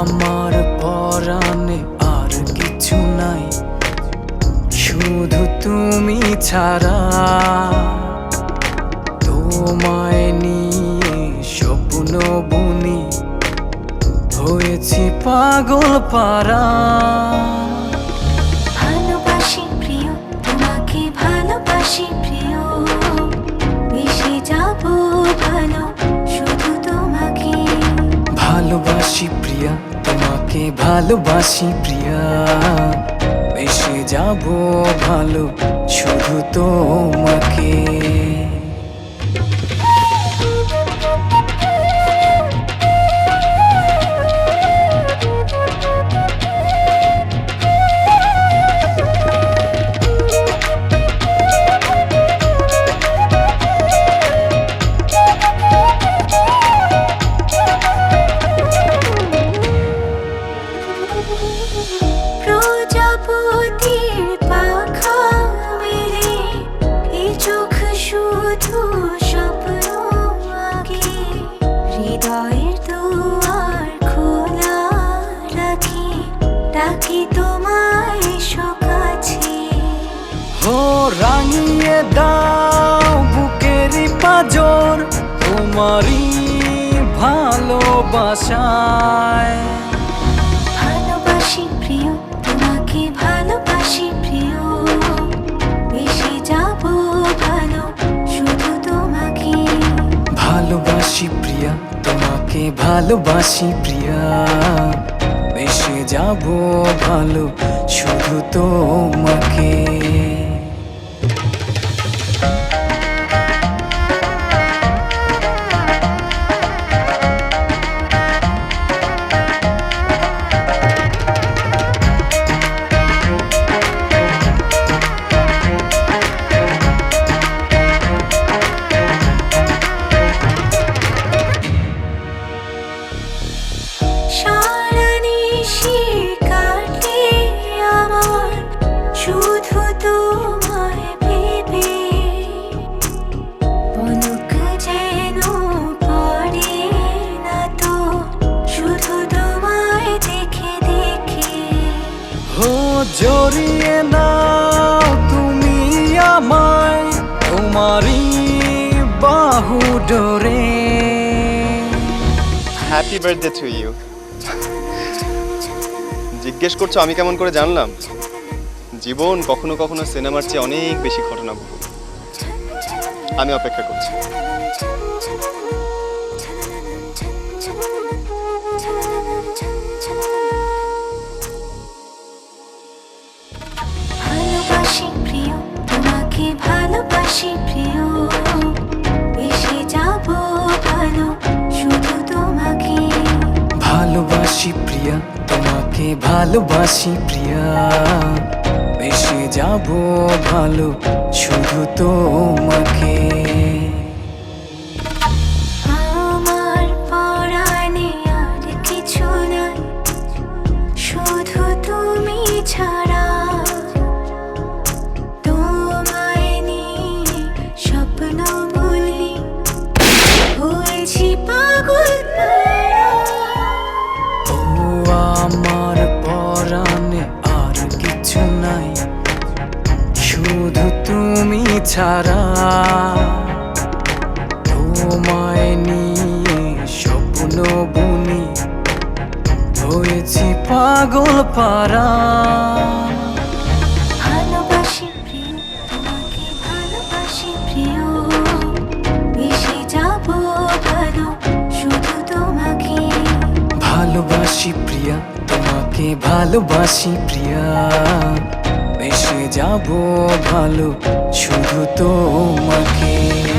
আমার আর কিছু নাই শুধু তুমি ছাড়া। তোমায় নিয়ে স্বপ্ন বুনি হয়েছি পাগল পারা তোমাকে ভালোবাসি প্রিয়া। বেশি যাব ভালো শুধু তোমাকে। তোমায় সকাছে ও রাঙিয়ে দাও বুকেরই পাজর তোমারই ভালোবাসায়। ভালোবাসি প্রিয় তোমাকে ভালোবাসি প্রিয়। বেশি যাব ভালো শুধু তোমাকে। ভালোবাসি প্রিয়া তোমাকে ভালোবাসি প্রিয়া। যাব ভালো শুধু তোমাকে ও জড়িয়ে নাও তুমি আমায়, তোমারই বাহু ডোরে। হ্যাপি বার্থডে টু ইউ জিজ্ঞেস করছ আমি কেমন করে জানলাম? জীবন কখনো কখনো সিনেমার চেয়ে অনেক বেশি ঘটনা আমি অপেক্ষা করছি। তোমাকে ভালোবাসি প্রিয়। এসে যাব ভালো, শুধু তোমাকে। ভালোবাসি প্রিয়া, তোমাকে ভালোবাসি প্রিয়া। এসে যাব ভালো, শুধু তোমাকে। ছাড়া তোমায় নিয়ে স্বপ্ন বুনি হয়েছি পাগল পারা ভালোবাসি প্রিয় তোমাকে ভালোবাসি প্রিয়। যাব ভালো শুধু তোমাকে। ভালোবাসি প্রিয়া তোমাকে ভালোবাসি প্রিয়া। বেশি যাব ভালো শুধু তোমাকে।